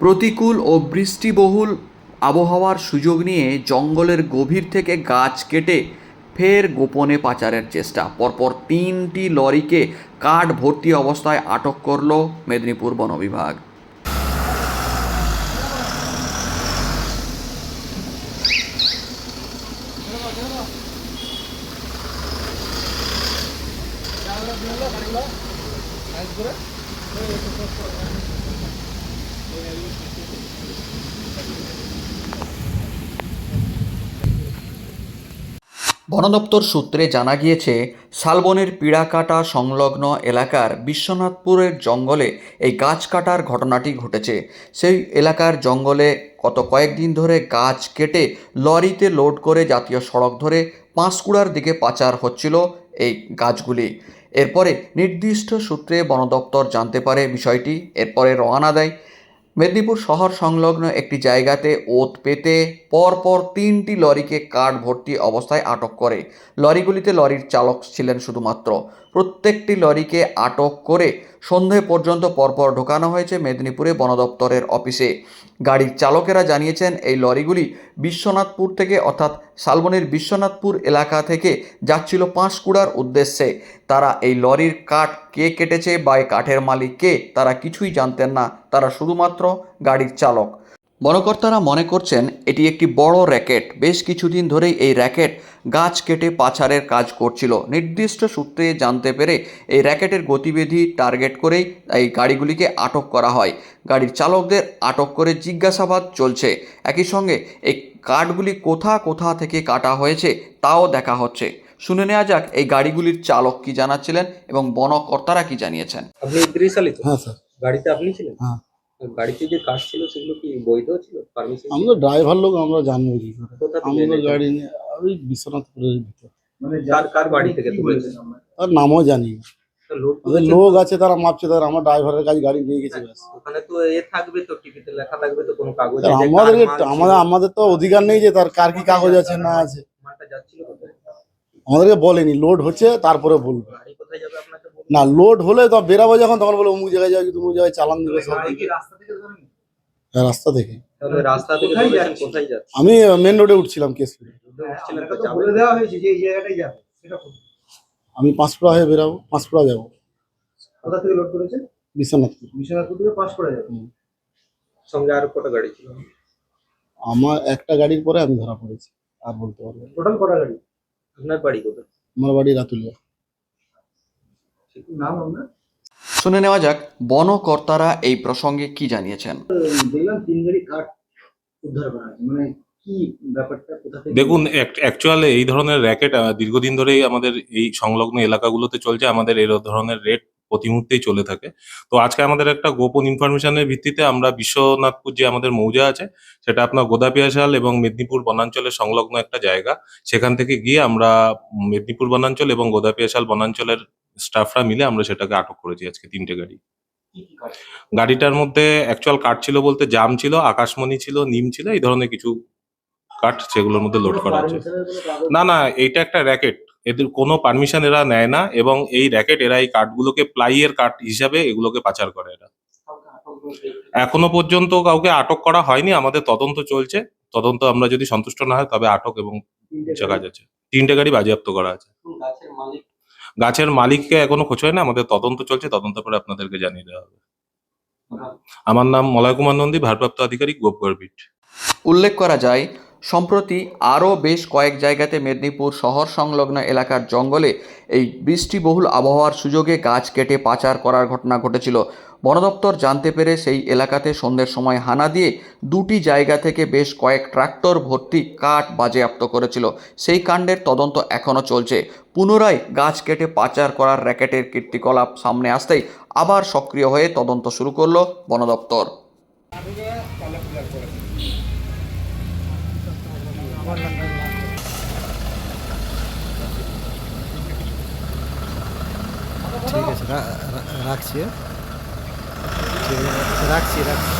প্রতিকূল ও বৃষ্টিবহুল আবহাওয়ার সুযোগ নিয়ে জঙ্গলের গভীর থেকে গাছ কেটে ফের গোপনে পাচারের চেষ্টা। পরপর তিনটি লরিকে কাঠ ভর্তি অবস্থায় আটক করল মেদিনীপুর বন বিভাগ। দপ্তর সূত্রে জানা গিয়েছে, শালবনের পিড়াকাটা সংলগ্ন এলাকার বিশ্বনাথপুরের জঙ্গলে এই গাছ কাটার ঘটনাটি ঘটেছে। সেই এলাকার জঙ্গলে গত কয়েকদিন ধরে গাছ কেটে লরিতে লোড করে জাতীয় সড়ক ধরে পাঁশকুড়ার দিকে পাচার হচ্ছিল এই গাছগুলি। এরপরে নির্দিষ্ট সূত্রে বনদপ্তর জানতে পারে বিষয়টি। এরপরে রওনা দেয় মেদিনীপুর শহর সংলগ্ন একটি জায়গাতে ওত পেতে পরপর তিনটি লরিকে কাঠ ভর্তি অবস্থায় আটক করে। লরিগুলিতে লরির চালক ছিলেন শুধুমাত্র। প্রত্যেকটি লরিকে আটক করে সন্ধে পর্যন্ত পরপর ঢোকানো হয়েছে মেদিনীপুরে বন দপ্তরের অফিসে। গাড়ির চালকেরা জানিয়েছেন, এই লরিগুলি বিশ্বনাথপুর থেকে, অর্থাৎ শালবনের বিশ্বনাথপুর এলাকা থেকে যাচ্ছিল পাঁশকুড়ার উদ্দেশ্যে। তারা এই লরির কাঠ কে কেটেছে বা এই কাঠের মালিক কে, তারা কিছুই জানতেন না। তারা শুধুমাত্র গাড়ির চালক। বনকর্তারা মনে করছেন এটি একটি বড় র্যাকেট। বেশ কিছুদিন ধরেই এই র্যাকেট গাছ কেটে পাচারের কাজ করছিল। নির্দিষ্ট সূত্রে জানতে পেরে এই র্যাকেটের গতিবিধি টার্গেট করেই এই গাড়িগুলিকে আটক করা হয়। গাড়ির চালকদের আটক করে জিজ্ঞাসাবাদ চলছে। একই সঙ্গে এই কাঠগুলি কোথা কোথা থেকে কাটা হয়েছে তাও দেখা হচ্ছে। শুনে নেওয়া যাক এই গাড়িগুলির চালক কি জানাচ্ছিলেন এবং বনকর্তারা কি জানিয়েছেন। আপনি ইদ্রিস আলী তো হ্যাঁ স্যার। গাড়িতে আপনি ছিলেন? হ্যাঁ। গাড়িতে যে কাজ ছিল সেগুলো কি বৈধ ছিল? পারমিশন আমি তো ড্রাইভার লোক আমরা জানব কি করে। কোথা থেকে আমি তো এনেছেন? গাড়ি নিয়ে ওই বিশ্বনাথপুরের ভিতর। কার কার বাড়ি থেকে তুলেছেন তার নামও জানি না। লোক আছে তারা মাপছে তারা আমার ড্রাইভারের কাছে গাড়ি নিয়ে গেছে ব্যাস। ওখানে তো এ থাকবে তো টিকিটে লেখা থাকবে তো কোনো কাগজ তা আমাদেরকে আমাদের আমাদের তো অধিকার নেই যে তার কার কি কাগজ আছে না আছে। মালটা যাচ্ছিল কোথায়? আমাদেরকে বলেনি লোড হচ্ছে তারপরে বলবে। কোথায় যাবে বলুন না লোড হলে তো বেরাবো যখন তখন বলে অমুক জায়গায় যাবে কিন্তু অমুক জায়গায় চালান দিবে সব হ্যাঁ, রাস্তা থেকে। যাচ্ছে আমি মেন রোডে উঠছিলাম কেস উঠছিলেন তো যাবেন। বলে দেওয়া হয়েছে যে এই জায়গাটাই যাবে সেটা কোথায়? আমি পাঁচপুরা হয়ে বেরাবো পাঁচপুরা যাব। কোথা থেকে লোড করেছে বিশ্বনাথপুর। বিশ্বনাথপুর থেকে পাস করে সঙ্গে আর কটা গাড়ি ছিল? আমার একটা গাড়ির পরে আমি ধরা পড়েছি আর বলতে পারব টোটাল কটা গাড়ি? আপনার বাড়ি কোথায়? আমার বাড়ি রাতুলিয়া। নাম আপনার শুনে নেওয়া যাক বনকর্তারা এই প্রসঙ্গে কি জানিয়েছেন? দেখলাম তিন গাড়ি কাঠ উদ্ধার করা হয়েছে। মানে দেখুন অ্যাকচুয়ালি এই ধরনের র্যাকেট দীর্ঘদিন ধরেই আমাদের এই সংলগ্ন এলাকাগুলোতে চলছে আমাদের এই ধরনের রেট প্রতি মুহূর্তেই চলে থাকে। তো আজকে আমাদের একটা গোপন ইনফরমেশনের ভিত্তিতে আমরা বিশ্বনাথপুর যে আমাদের মৌজা আছে সেটা আপনার গোদাপিয়াশাল এবং মেদিনীপুর বনাঞ্চলের সংলগ্ন একটা জায়গা। সেখান থেকে গিয়ে আমরা মেদিনীপুর বনাঞ্চল এবং গোদাপিয়াশাল বনাঞ্চলের স্টাফরা মিলে আমরা সেটাকে আটক করেছি আজকে তিনটে গাড়ি। গাড়িটার মধ্যে অ্যাকচুয়াল কাঠ ছিল বলতে জাম ছিল আকাশমণি ছিল নিম ছিল এই ধরনের কিছু কাঠ সেগুলোর মধ্যে লোড করা আছে। না না এইটা একটা র্যাকেট এদের কোনো পারমিশন এরা নেয় না এবং এই র্যাকেট এরা এই কাঠগুলোকে প্লাইয়ের কাঠ হিসাবে এগুলোকে পাচার করে এরা। এখনও পর্যন্ত কাউকে আটক করা হয়নি আমাদের তদন্ত চলছে। তদন্ত আমরা যদি সন্তুষ্ট না হয় তবে আটক এবং কাজ আছে তিনটে গাড়ি বাজেয়াপ্ত করা আছে। গাছের মালিক গাছের মালিককে এখনও খোঁজ হয় না আমাদের তদন্ত চলছে, তদন্ত করে আপনাদেরকে জানিয়ে দেওয়া হবে। আমার নাম মলয় কুমার নন্দী, ভারপ্রাপ্ত আধিকারিক গোপগড় বিট। উল্লেখ করা যায়, সম্প্রতি আরও বেশ কয়েক জায়গাতে মেদিনীপুর শহর সংলগ্ন এলাকার জঙ্গলে এই বৃষ্টিবহুল আবহাওয়ার সুযোগে গাছ কেটে পাচার করার ঘটনা ঘটেছিল। বন দপ্তর জানতে পেরে সেই এলাকাতে সন্ধ্যের সময় হানা দিয়ে দুটি জায়গা থেকে বেশ কয়েক ট্রাক্টর ভর্তি কাঠ বাজেয়াপ্ত করেছিল। সেই কাণ্ডের তদন্ত এখনও চলছে। পুনরায় গাছ কেটে পাচার করার র্যাকেটের কীর্তিকলাপ সামনে আসতেই আবার সক্রিয় হয়ে তদন্ত শুরু করল বন দপ্তর ঠিক আছে, রা- রা- রাখছি হ্যাঁ? ঠিক আছে রাখছি রাখছি